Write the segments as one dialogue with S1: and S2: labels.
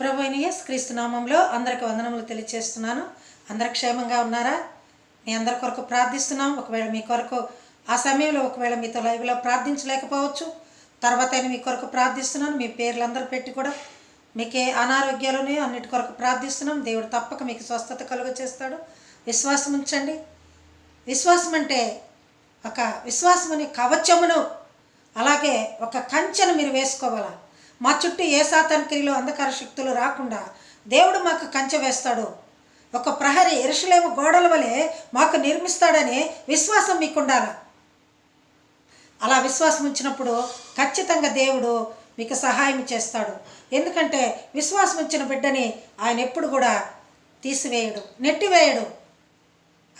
S1: ప్రభు అయిన క్రీస్తు నామంలో అందరికి వందనములు తెలియచేస్తున్నాను. అందరు క్షేమంగా ఉన్నారా? మీ అందరి కొరకు ప్రార్థిస్తున్నాం. ఒకవేళ మీ కొరకు ఆ సమయంలో ఒకవేళ మీతో లైవ్లో ప్రార్థించలేకపోవచ్చు. తర్వాత అయినా మీ కొరకు ప్రార్థిస్తున్నాను. మీ పేర్లు అందరూ పెట్టి కూడా మీకే అనారోగ్యాలని అన్నిటి కొరకు ప్రార్థిస్తున్నాం. దేవుడు తప్పక మీకు స్వస్థత కలుగ చేస్తాడు విశ్వాసం ఉంచండి. విశ్వాసం అంటే ఒక విశ్వాసం అనే కవచమును అలాగే ఒక కంచెను మీరు వేసుకోవాలా? మా చుట్టూ ఏ సాతాన్ క్రియలు అంధకార శక్తులు రాకుండా దేవుడు మాకు కంచె వేస్తాడు. ఒక ప్రహరి ఇరుషులేము గోడల వలె మాకు నిర్మిస్తాడని విశ్వాసం మీకు ఉండాలి అలా విశ్వాసం ఉంచినప్పుడు ఖచ్చితంగా దేవుడు మీకు సహాయం చేస్తాడు. ఎందుకంటే విశ్వాసం ఉంచిన బిడ్డని ఆయన ఎప్పుడు కూడా తీసివేయడు నెట్టివేయడు.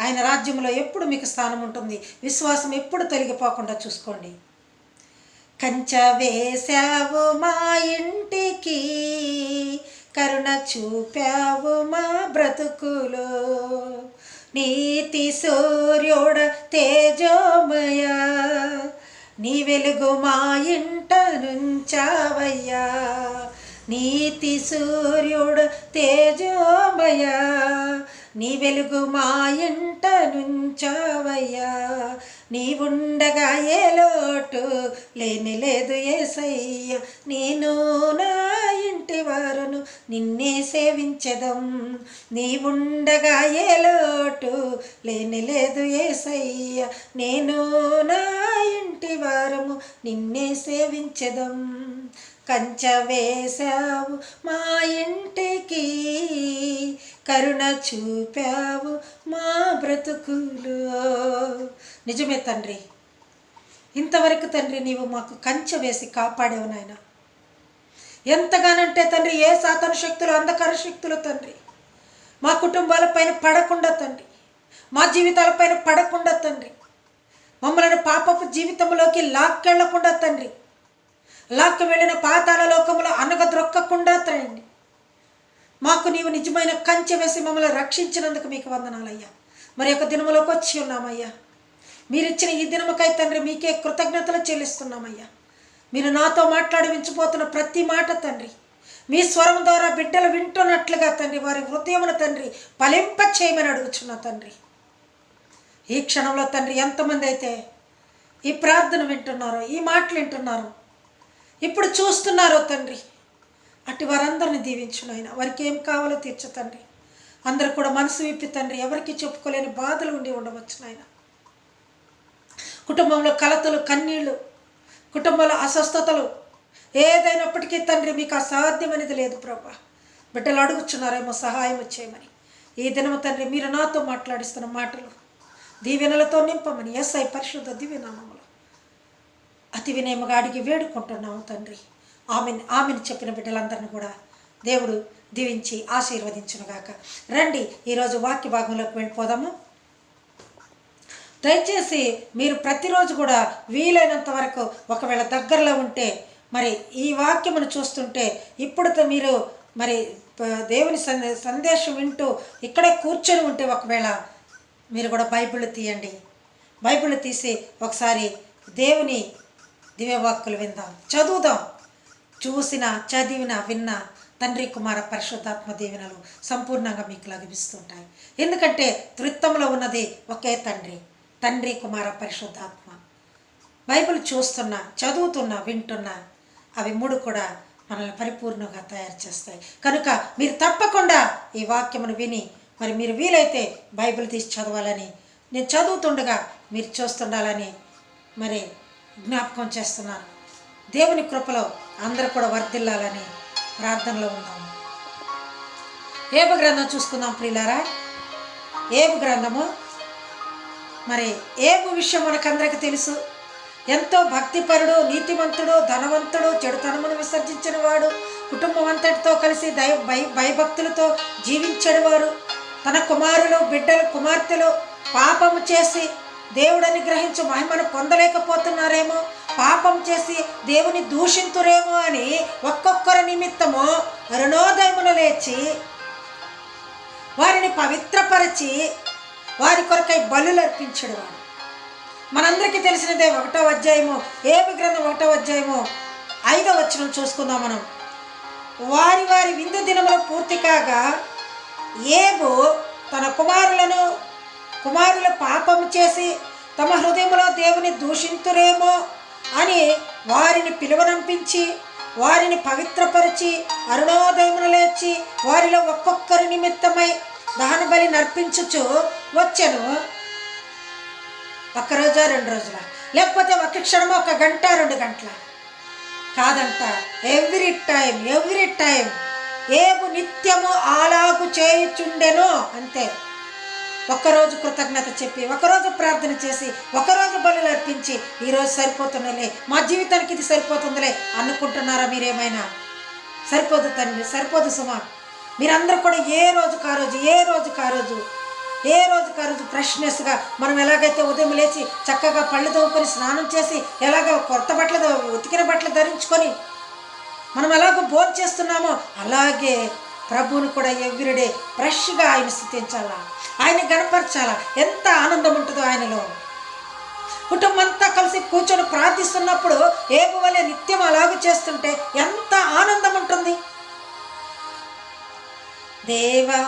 S1: ఆయన రాజ్యంలో ఎప్పుడు మీకు స్థానం ఉంటుంది? విశ్వాసం ఎప్పుడు తొలగిపోకుండా చూసుకోండి. కంచ వేశావు మా ఇంటికి కరుణ చూపావు మా బ్రతుకులో. నీతి సూర్యుడ తేజోమయ నీ వెలుగు మా ఇంట నుంచావయ్యా. నీతి సూర్యుడు తేజోమయ నీ వెలుగు మా ఇంట నుంచావయ్యా. నీవుండగా ఏ లోటు లేని లేదు ఏసయ్య. నేను నా ఇంటి వారును నిన్నే సేవించదం. నీవుండగా ఏ లోటు లేని లేదు ఏసయ్య. నేను నా ఇంటి వారము నిన్నే సేవించదం. కంచ వేశావు మా ఇంటికి. కరుణ చూపావు మా బ్రతుకులు. నిజమే తండ్రి. ఇంతవరకు తండ్రి నీవు మాకు కంచె వేసి కాపాడేవు నాయన. ఎంతగానంటే తండ్రి ఏ సాతన శక్తులు అంధకార శక్తులు తండ్రి. మా కుటుంబాలపైన పడకుండా తండ్రి. మా జీవితాలపైన పడకుండా తండ్రి. మమ్మల్ని పాపపు జీవితంలోకి లాక్కెళ్ళకుండా తండ్రి. లాక్కు వెళ్ళిన పాతాల లోకములో అనగద్రొక్కకుండా తండ్రి. మాకు నీవు నిజమైన కంచె వేసి మమ్మల్ని రక్షించినందుకు మీకు వందనాలయ్యా. మరి యొక్క దినములోకి వచ్చి ఉన్నామయ్యా. మీరిచ్చిన ఈ దినముకై తండ్రి మీకే కృతజ్ఞతలు చెల్లిస్తున్నామయ్యా. మీరు నాతో మాట్లాడవించిపోతున్న ప్రతి మాట తండ్రి మీ స్వరం ద్వారా బిడ్డలు వింటున్నట్లుగా తండ్రి వారి హృదయమున తండ్రి ఫలింప చేయమని అడుగుచున్నా తండ్రి. ఈ క్షణంలో తండ్రి ఎంతమంది అయితే ఈ ప్రార్థన వింటున్నారో ఈ మాటలు వింటున్నారో ఇప్పుడు చూస్తున్నారో తండ్రి అటు వారందరిని దీవించు నాయన. వారికి ఏం కావాలో తీర్చు తండ్రి. అందరు కూడా మనసు విప్పి తండ్రి ఎవరికి చెప్పుకోలేని బాధలు ఉండి ఉండవచ్చు నాయన. కుటుంబంలో కలతలు కన్నీళ్ళు కుటుంబంలో అస్వస్థతలు ఏదైనప్పటికీ తండ్రి మీకు అసాధ్యమనేది లేదు ప్రభా. బిడ్డలు అడుగుచున్నారేమో సహాయం చేయమని. ఈ దినము తండ్రి మీరు నాతో మాట్లాడిస్తున్న మాటలు దీవెనలతో నింపమని. ఎస్ఐ పరిశుద్ధ దివ్యనామములు. అతి వినయముగా అడిగి వేడుకుంటున్నాము తండ్రి. ఆమెను ఆమెను చెప్పిన బిడ్డలందరిని కూడా దేవుడు దీవించి ఆశీర్వదించునుగాక. రండి ఈరోజు వాక్య భాగంలోకి వెళ్ళిపోదాము. దయచేసి మీరు ప్రతిరోజు కూడా వీలైనంత వరకు ఒకవేళ దగ్గరలో ఉంటే మరి ఈ వాక్యమును చూస్తుంటే ఇప్పుడుతో మీరు మరి దేవుని సందే సందేశం వింటూ ఇక్కడే కూర్చొని ఉంటే ఒకవేళ మీరు కూడా బైబిల్ తీయండి. బైబిల్ తీసి ఒకసారి దేవుని దివ్యవాక్కులు విందాం. చదువుదాం. చూసిన చదివిన విన్న తండ్రి కుమార పరిశుద్ధాత్మ దీవెనలు సంపూర్ణంగా మీకు లభిస్తుంటాయి. ఎందుకంటే త్రిత్వంలో ఉన్నది ఒకే తండ్రి తండ్రి కుమార పరిశుద్ధాత్మ. బైబిల్ చూస్తున్నా చదువుతున్నా వింటున్నా అవి మూడు కూడా మనల్ని పరిపూర్ణంగా తయారు చేస్తాయి. కనుక మీరు తప్పకుండా ఈ వాక్యమును విని మరి మీరు వీలైతే బైబిల్ తీసి చదవాలని నేను చదువుతుండగా మీరు చూస్తుండాలని మరి జ్ఞాపకం చేస్తున్నాను. దేవుని కృపలో అందరూ కూడా వర్తిల్లాలని ప్రార్థనలో ఉన్నాము. ఏబు గ్రంథం చూసుకుందాం ప్రియులారా. ఏబు గ్రంథము. మరి ఏబు విషయం మనకందరికి తెలుసు. ఎంతో భక్తిపరుడు నీతిమంతుడు ధనవంతుడు చెడుతనమును విసర్జించిన వాడు కుటుంబం అంతటితో కలిసి దయ భయ భయభక్తులతో జీవించడవారు తన కుమారులు బిడ్డలు కుమార్తెలు పాపము చేసి దేవుడని గ్రహించి మహిమను పొందలేకపోతున్నారేమో. పాపం చేసి దేవుని దూషింతురేమో అని ఒక్కొక్కరి నిమిత్తము అరుణోదయమున లేచి వారిని పవిత్రపరచి వారి కొరకై బలులు అర్పించడు వాడు. మనందరికీ తెలిసినదే ఒకటో అధ్యాయము ఏబి గ్రంథం ఒకటో అధ్యాయము ఐదో వచనం చూసుకుందాం మనం. వారి వారి విందు దినములు పూర్తి కాగా ఏబు తన కుమారులను కుమారుల పాపము చేసి తమ హృదయంలో దేవుని దూషింతురేమో అని వారిని పిలువనంపించి వారిని పవిత్రపరిచి అరుణోదయమున లేచి వారిలో ఒక్కొక్కరి నిమిత్తమై దహన బలి నర్పించుచు వచ్చాను. ఒక్క రోజా రెండు రోజుల? లేకపోతే ఒక క్షణమో ఒక గంట రెండు గంటల? కాదంట ఎవ్రీ టైం ఎవ్రీ టైం ఏము నిత్యము అలాగు చేయుచుండెను అంతే. ఒక్కరోజు కృతజ్ఞత చెప్పి ఒకరోజు ప్రార్థన చేసి ఒకరోజు బలులు అర్పించి ఈరోజు సరిపోతుందలే. మా జీవితానికి ఇది సరిపోతుందిలే అనుకుంటున్నారా మీరేమైనా? సరిపోదు తండ్రి సరిపోదు సుమా. మీరందరూ కూడా ఏ రోజు కా రోజు ఏ రోజు కా రోజు ఏ రోజు కా రోజు ఫ్రెష్నెస్గా మనం ఎలాగైతే ఉదయం లేచి చక్కగా పళ్ళు తవ్వుకొని స్నానం చేసి ఎలాగ కొత్త బట్టలు ఉతికిన బట్టలు ధరించుకొని మనం ఎలాగో భోజనం చేస్తున్నామో అలాగే ప్రభువును కూడా ఎవ్రీడే ఫ్రెష్గా ఆయన స్థుతించాలా? ఆయన గణపరచాలా ఎంత ఆనందం ఉంటుందో ఆయనలో. కుటుంబంతా కలిసి కూర్చొని ప్రార్థిస్తున్నప్పుడు ఏపు వలె నిత్యం అలాగే చేస్తుంటే ఎంత ఆనందం ఉంటుంది. దేవా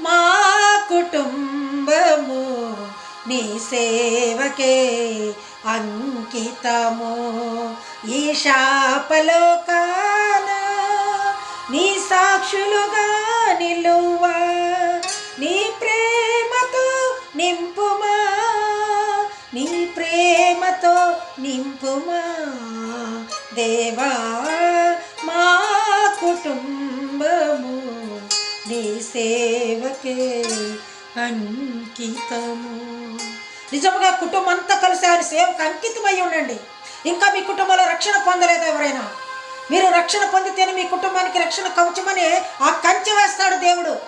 S1: మా కుటుంబము నీ సేవకే అంకితము. ఈ శాపలోకాల నీ సాక్షులుగా నిలువా నీ ప్రేమతో నింపుమా నీ ప్రేమతో నింపుమా. దేవా మా కుటుంబము నీ సేవకే అంకితము. నిజముగా కుటుంబం అంతా కలిసి ఆయన సేవకు అంకితమై ఉండండి. ఇంకా మీ కుటుంబంలో రక్షణ పొందలేదు ఎవరైనా? మీరు రక్షణ పొందితేనే మీ కుటుంబానికి రక్షణ కవచమని ఆ కంచె వేస్తాడు దేవుడు.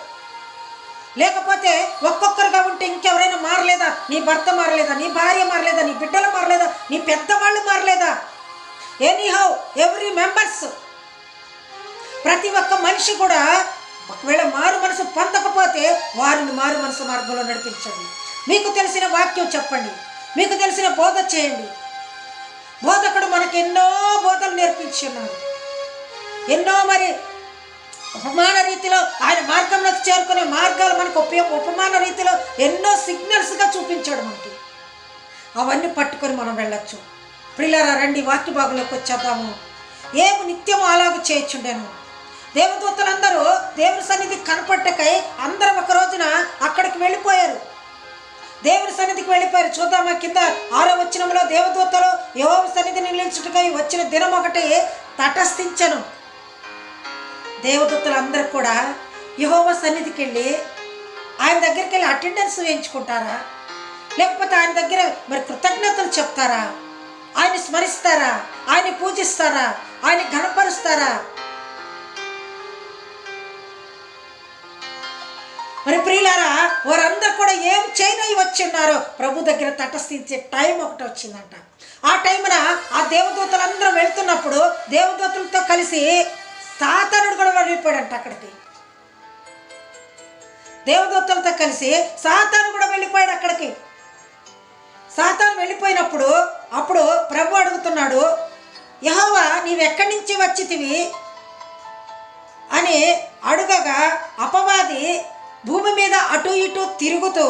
S1: లేకపోతే ఒక్కొక్కరుగా ఉంటే ఇంకెవరైనా మారలేదా? నీ భర్త మారలేదా? నీ భార్య మారలేదా? నీ బిడ్డలు మారలేదా? నీ పెద్దవాళ్ళు మారలేదా? ఎనీ హౌ ఎవ్రీ మెంబర్స్ ప్రతి ఒక్క మనిషి కూడా ఒకవేళ మారు మనసు పొందకపోతే వారిని మారు మనసు మార్గంలో నడిపించండి. మీకు తెలిసిన వాక్యం చెప్పండి. మీకు తెలిసిన బోధ చేయండి. బోధకుడు మనకు ఎన్నో బోధలు నేర్పించున్నాడు. ఎన్నో మరి ఉపమాన రీతిలో ఆయన మార్గంలోకి చేరుకునే మార్గాలు మనకు ఉపయోగ ఉపమాన రీతిలో ఎన్నో సిగ్నల్స్గా చూపించాడు మనకి. అవన్నీ పట్టుకొని మనం వెళ్ళొచ్చు. ప్రిల్లరా రండి వాక్య భాగంలోకి వచ్చేద్దాము. ఏమి నిత్యం అలాగ చేయొచ్చుండేను దేవదూతలందరూ దేవుని సన్నిధి కనపట్టకై అందరం ఒక రోజున అక్కడికి వెళ్ళిపోయారు. దేవుని సన్నిధికి వెళ్ళిపోయారు. చూద్దామా కింద ఆరో వచ్చినంలో దేవదూతలు యోవ సన్నిధిని నిలిచుటకై వచ్చిన దినం ఒకటి తటస్థించను. దేవదూతలు అందరూ కూడా యహోవ సన్నిధికి వెళ్ళి ఆయన దగ్గరికి వెళ్ళి అటెండెన్స్ వేయించుకుంటారా? లేకపోతే ఆయన దగ్గర మరి కృతజ్ఞతలు చెప్తారా? ఆయన స్మరిస్తారా? ఆయన పూజిస్తారా? ఆయన ఘనపరుస్తారా? మరి ప్రియులారా వారందరూ కూడా ఏం చేయనై వచ్చి ఉన్నారో ప్రభు దగ్గర తటస్థించే టైం ఒకటి వచ్చిందంట. ఆ టైమున ఆ దేవదూతలందరూ వెళ్తున్నప్పుడు దేవదూతలతో కలిసి సాతానుడు కూడా వెళ్ళిపోయాడంట అక్కడికి. దేవదత్తులతో కలిసి సాతాను కూడా వెళ్ళిపోయాడు అక్కడికి. సాతాను వెళ్ళిపోయినప్పుడు అప్పుడు ప్రభు అడుగుతున్నాడు యహోవా నీవెక్కడి నుంచి వచ్చితివి? అని అడుగగా అపవాది భూమి మీద అటు ఇటు తిరుగుతూ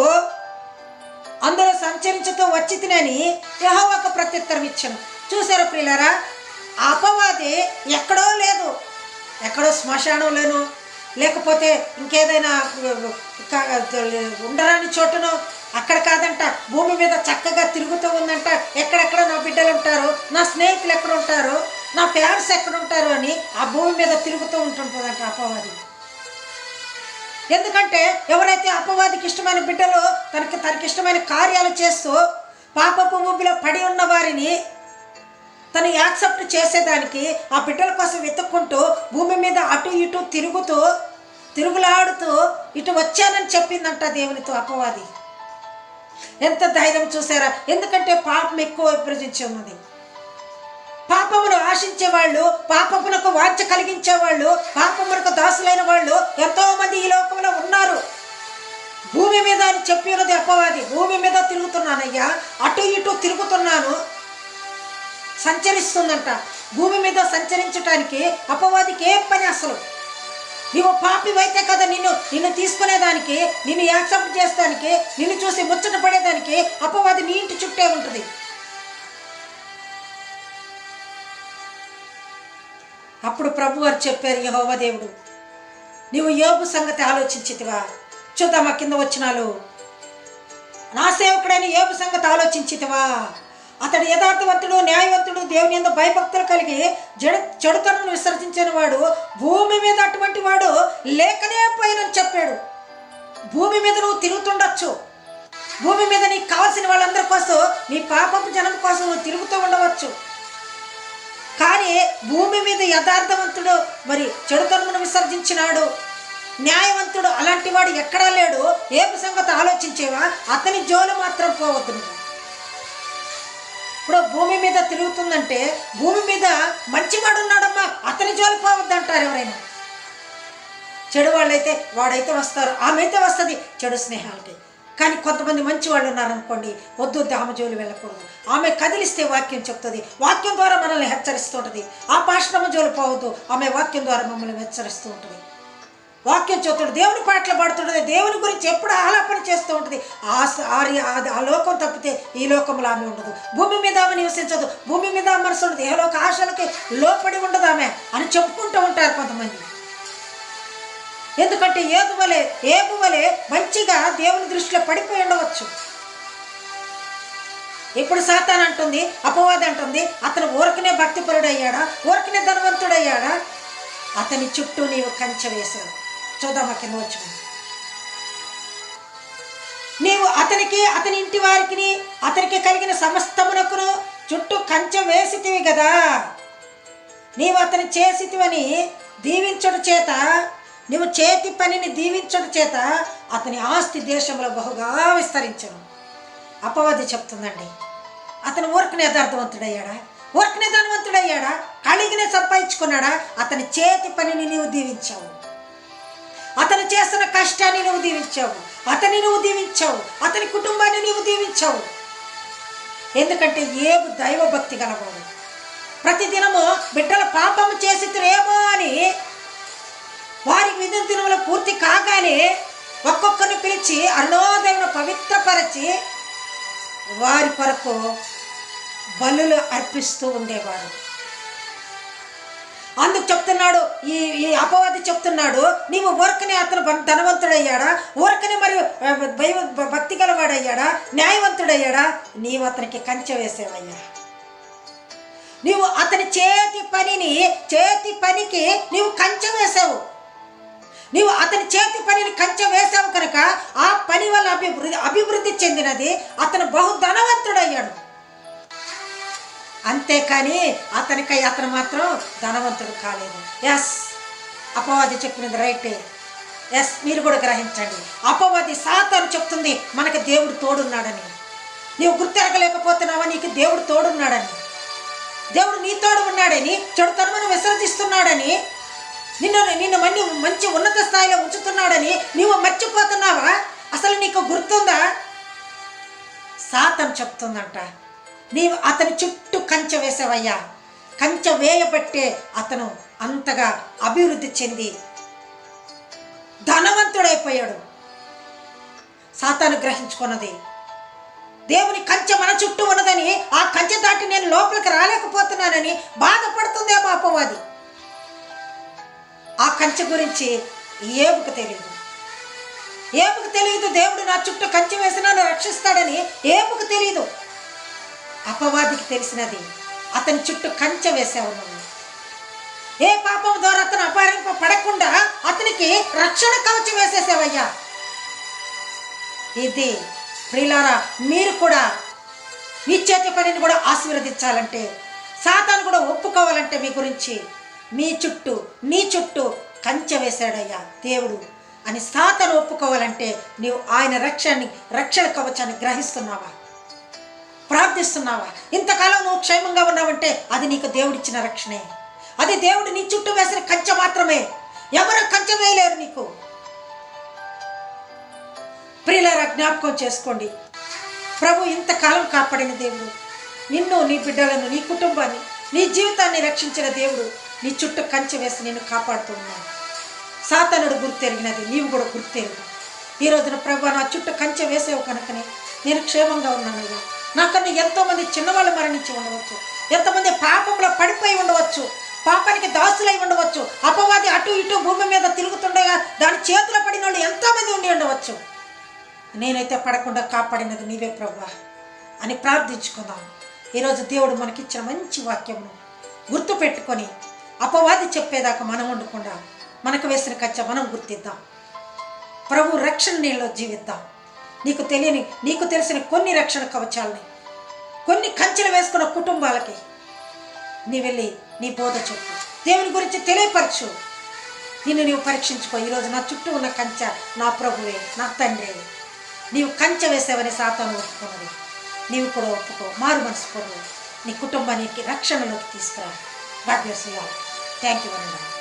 S1: అందరూ సంచరించుతూ వచ్చి తినని యహోవాకు ప్రత్యుత్తరం ఇచ్చాను. చూసారా పిల్లరా ఆ అపవాది ఎక్కడో లేదు. ఎక్కడో శ్మశానంలోనూ లేకపోతే ఇంకేదైనా ఉండరాని చోటునో అక్కడ కాదంట. భూమి మీద చక్కగా తిరుగుతూ ఉందంట. ఎక్కడెక్కడ నా బిడ్డలు ఉంటారు నా స్నేహితులు ఎక్కడ ఉంటారు నా ఫ్యాన్స్ ఎక్కడ ఉంటారు అని ఆ భూమి మీద తిరుగుతూ ఉంటుంటుందంట అపవాది. ఎందుకంటే ఎవరైతే అపవాదికి ఇష్టమైన బిడ్డలు తనకి తనకి ఇష్టమైన కార్యాలు చేస్తూ పాపపు ఊబిలో పడి ఉన్న వారిని తను యాక్సెప్ట్ చేసేదానికి ఆ బిడ్డల కోసం వెతుక్కుంటూ భూమి మీద అటు ఇటు తిరుగుతూ తిరుగులాడుతూ ఇటు వచ్చానని చెప్పిందంట దేవునితో అపవాది. ఎంత ధైర్యం చూసారా? ఎందుకంటే పాపం ఎక్కువ విభజించి ఉన్నది. పాపమును ఆశించే వాళ్ళు పాపమునకు వాంఛ కలిగించే వాళ్ళు పాపమునకు దాసులైన వాళ్ళు ఎంతో మంది ఈ లోకంలో ఉన్నారు. భూమి మీద అని చెప్పి ఉన్నది అపవాది. భూమి మీద తిరుగుతున్నానయ్యా అటు ఇటు తిరుగుతున్నాను. సంచరిస్తుందంట. భూమి మీద సంచరించటానికి అపవాదికి ఏ పని అసలు? నీవు పాపివైతే కదా నిన్ను నిన్ను తీసుకునేదానికి నిన్ను యాక్సెప్ట్ చేసేదానికి నిన్ను చూసి ముచ్చట పడేదానికి అపవాది నీ ఇంటి చుట్టే ఉంటుంది. అప్పుడు ప్రభు వారు చెప్పారు యహోవదేవుడు నీవు యోగు సంగతి ఆలోచించితివా? చూద్దామా కింద వచ్చినాలు నా సేవకుడైన యోగు సంగతి ఆలోచించితివా? అతడు యథార్థవంతుడు న్యాయవంతుడు దేవుని ఎందు భయభక్తులు కలిగి జడ చెడుతనను విసర్జించిన వాడు భూమి మీద అటువంటి వాడు లేకనే పోయినని చెప్పాడు. భూమి మీద నువ్వు తిరుగుతుండొచ్చు. భూమి మీద నీకు కావాల్సిన వాళ్ళందరి కోసం నీ పాపపు జనం కోసం నువ్వు తిరుగుతూ ఉండవచ్చు. కానీ భూమి మీద యథార్థవంతుడు మరి చెడుతనమును విసర్జించినాడు. న్యాయవంతుడు అలాంటి వాడు ఎక్కడా లేడు. ఏపు సంగతి ఆలోచించేవా? అతని జోలు మాత్రం పోవద్దు నువ్వు. ఇప్పుడు భూమి మీద తిరుగుతుందంటే భూమి మీద మంచివాడు ఉన్నాడమ్మా అతని జోలు పోవద్దు అంటారు ఎవరైనా. చెడు వాళ్ళైతే వాడైతే వస్తారు ఆమె అయితే వస్తుంది చెడు స్నేహాలకి. కానీ కొంతమంది మంచి వాళ్ళు ఉన్నారనుకోండి వద్దు ఆమె జోలు వెళ్ళకూడదు. ఆమె కదిలిస్తే వాక్యం చెప్తుంది వాక్యం ద్వారా మనల్ని హెచ్చరిస్తూ ఉంటుంది. ఆ పాశ్రమ జోలు పోవద్దు ఆమె వాక్యం ద్వారా మమ్మల్ని హెచ్చరిస్తూ ఉంటుంది. వాక్యం చెప్తాడు దేవుని పాటలు పాడుతుంటుంది దేవుని గురించి ఎప్పుడు ఆలాపన చేస్తూ ఉంటుంది. ఆ ఆరి ఆ లోకం తప్పితే ఈ లోకంలో ఆమె ఉండదు. భూమి మీద ఆమె నివసించదు. భూమి మీద మనసు ఉండదు. ఏ లోక ఆశలకి లోపడి ఉండదు ఆమె అని చెప్పుకుంటూ ఉంటారు కొంతమంది. ఎందుకంటే ఏదు వలె ఏపు వలె మంచిగా దేవుని దృష్టిలో పడిపోయి ఉండవచ్చు. ఇప్పుడు సాతాన్ అంటుంది అపవాది అంటుంది అతను ఊరకనే భక్తిపరుడయ్యాడా? ఊరకనే ధనవంతుడయ్యాడా? అతని చుట్టూ నీవు కంచె వేశావు. చూద్దామా కింద వచ్చి నీవు అతనికి అతని ఇంటి వారికి అతనికి కలిగిన సమస్తమునకును చుట్టూ కంచె వేసితివి కదా నీవు అతని చేసితివని దీవించడు చేత నీవు చేతి పనిని దీవించడు చేత అతని ఆస్తి దేశంలో బహుగా విస్తరించను. అపవాది చెప్తుందండి అతను ఊరకనే యథార్థవంతుడయ్యాడా? ఊరకనే ధనవంతుడయ్యాడా కలిగినే సంపాదించుకున్నాడా? అతని చేతి పనిని నీవు దీవించావు. చేస్తున్న కష్టాన్ని నువ్వు దీవించావు. అతని నువ్వు దీవించావు. అతని కుటుంబాన్ని నువ్వు దీవించావు. ఎందుకంటే ఏబు దైవభక్తి గలవాడు. ప్రతిదినము బిడ్డల పాపము చేసిరేమో అని వారి విధి దినములు పూర్తి కాగానే ఒక్కొక్కరిని పిలిచి అరుణోదయమును పవిత్రపరచి వారి కొరకు బలులు అర్పిస్తూ ఉండేవాడు. అందుకు చెప్తున్నాడు ఈ ఈ అపవాది చెప్తున్నాడు నీవు ఊరకనే అతను ధనవంతుడయ్యాడా? ఊరకనే మరి భయ భక్తి గలవాడయ్యాడా? న్యాయవంతుడయ్యాడా? నీవు అతనికి కంచె వేసేవయ్యా. నీవు అతని చేతి పనిని చేతి పనికి నీవు కంచె వేసావు. నీవు అతని చేతి పనిని కంచె వేసావు కనుక ఆ పని వల్ల అభివృద్ధి అభివృద్ధి చెందినది అతను బహు ధనవంతుడయ్యాడు. అంతేకాని అతనికై అతను మాత్రం ధనవంతుడు కాలేదు. ఎస్ అపవాది చెప్పినది రైటే ఎస్ మీరు కూడా గ్రహించండి. అపవాది సాతాను చెప్తుంది మనకి దేవుడు తోడున్నాడని. నీవు గుర్తెరగలేకపోతున్నావా? నీకు దేవుడు తోడున్నాడని. దేవుడు నీ తోడు ఉన్నాడని చెడుతనమును విసర్జిస్తున్నాడని. నిన్ను నిన్ను మన్ని మంచి ఉన్నత స్థాయిలో ఉంచుతున్నాడని. నీవు మర్చిపోతున్నావా? అసలు నీకు గుర్తుందా? సాతం చెప్తుందంట. నీవు అతని చుట్టూ కంచె వేసావయ్యా. కంచె వేయబట్టే అతను అంతగా అభివృద్ధి చెంది ధనవంతుడైపోయాడు. సాతాను గ్రహించుకున్నది. దేవుని కంచె మన చుట్టూ ఉన్నదని ఆ కంచె దాటి నేను లోపలికి రాలేకపోతున్నానని బాధపడుతుందేమో అది. ఆ కంచె గురించి ఏబుకు తెలియదు. ఏపుకు తెలియదు దేవుడు నా చుట్టూ కంచె వేసి నన్ను రక్షిస్తాడని ఏపుకు తెలియదు. అపవాదికి తెలిసినది. అతని చుట్టూ కంచె వేసావు నువ్వు. ఏ పాపం ద్వారా అతను అపహరింప పడకుండా అతనికి రక్షణ కవచం వేసేసావయ్యా. ఇది ప్రిలారా మీరు కూడా మీ చేతి పనిని కూడా ఆశీర్వదించాలంటే సాతాను కూడా ఒప్పుకోవాలంటే మీ గురించి మీ చుట్టూ నీ చుట్టూ కంచె వేశాడయ్యా దేవుడు. అని సాతను ఒప్పుకోవాలంటే నీవు ఆయన రక్షణని రక్షణ కవచాన్ని గ్రహిస్తున్నావా? ప్రార్థిస్తున్నావా? ఇంతకాలం నువ్వు క్షేమంగా ఉన్నావంటే అది నీకు దేవుడిచ్చిన రక్షణే. అది దేవుడు నీ చుట్టూ వేసిన కంచె మాత్రమే. ఎవరు కంచె వేయలేరు నీకు. ప్రియులారా జ్ఞాపకం చేసుకోండి. ప్రభు ఇంతకాలం కాపాడిన దేవుడు. నిన్ను నీ బిడ్డలను నీ కుటుంబాన్ని నీ జీవితాన్ని రక్షించిన దేవుడు నీ చుట్టూ కంచె వేసి నిన్ను కాపాడుతూ ఉన్నాడు. సాతనుడు గుర్తెరిగినది నీవు కూడా గుర్తెరుగు. ఈ రోజున ప్రభు నా చుట్టూ కంచె వేసేవు కనుకనే నేను క్షేమంగా ఉన్నానయ్యా. నాకన్నా ఎంతోమంది చిన్నవాళ్ళు మరణించి ఉండవచ్చు. ఎంతమంది పాపంలో పడిపోయి ఉండవచ్చు. పాపానికి దాసులై ఉండవచ్చు. అపవాది అటు ఇటు భూమి మీద తిరుగుతుండగా దాని చేతిలో పడిన వాళ్ళు ఎంతోమంది ఉండి ఉండవచ్చు. నేనైతే పడకుండా కాపాడినది నీవే ప్రభా అని ప్రార్థించుకుందాం. ఈరోజు దేవుడు మనకిచ్చిన మంచి వాక్యమును గుర్తు పెట్టుకొని అపవాది చెప్పేదాకా మనం ఉండకుండా మనకు వేసిన కచ్చ మనం గుర్తిద్దాం. ప్రభు రక్షణ నీళ్ళలో జీవిద్దాం. నీకు తెలియని నీకు తెలిసిన కొన్ని రక్షణ కవచాలని కొన్ని కంచెలు వేసుకున్న కుటుంబాలకి నీ వెళ్ళి నీ బోధ చెప్పు. దేవుని గురించి తెలియపరచు. నిన్ను నీవు పరీక్షించుకో. ఈరోజు నా చుట్టూ ఉన్న కంచె నా ప్రభువే నా తండ్రి. నీవు కంచె వేసావని సాతాను ఒప్పుకున్నది నీవు కూడా ఒప్పుకో. మారు మనసు పొందు. నీ కుటుంబానికి రక్షణలోకి తీసుకురా. God bless you thank you అన్నా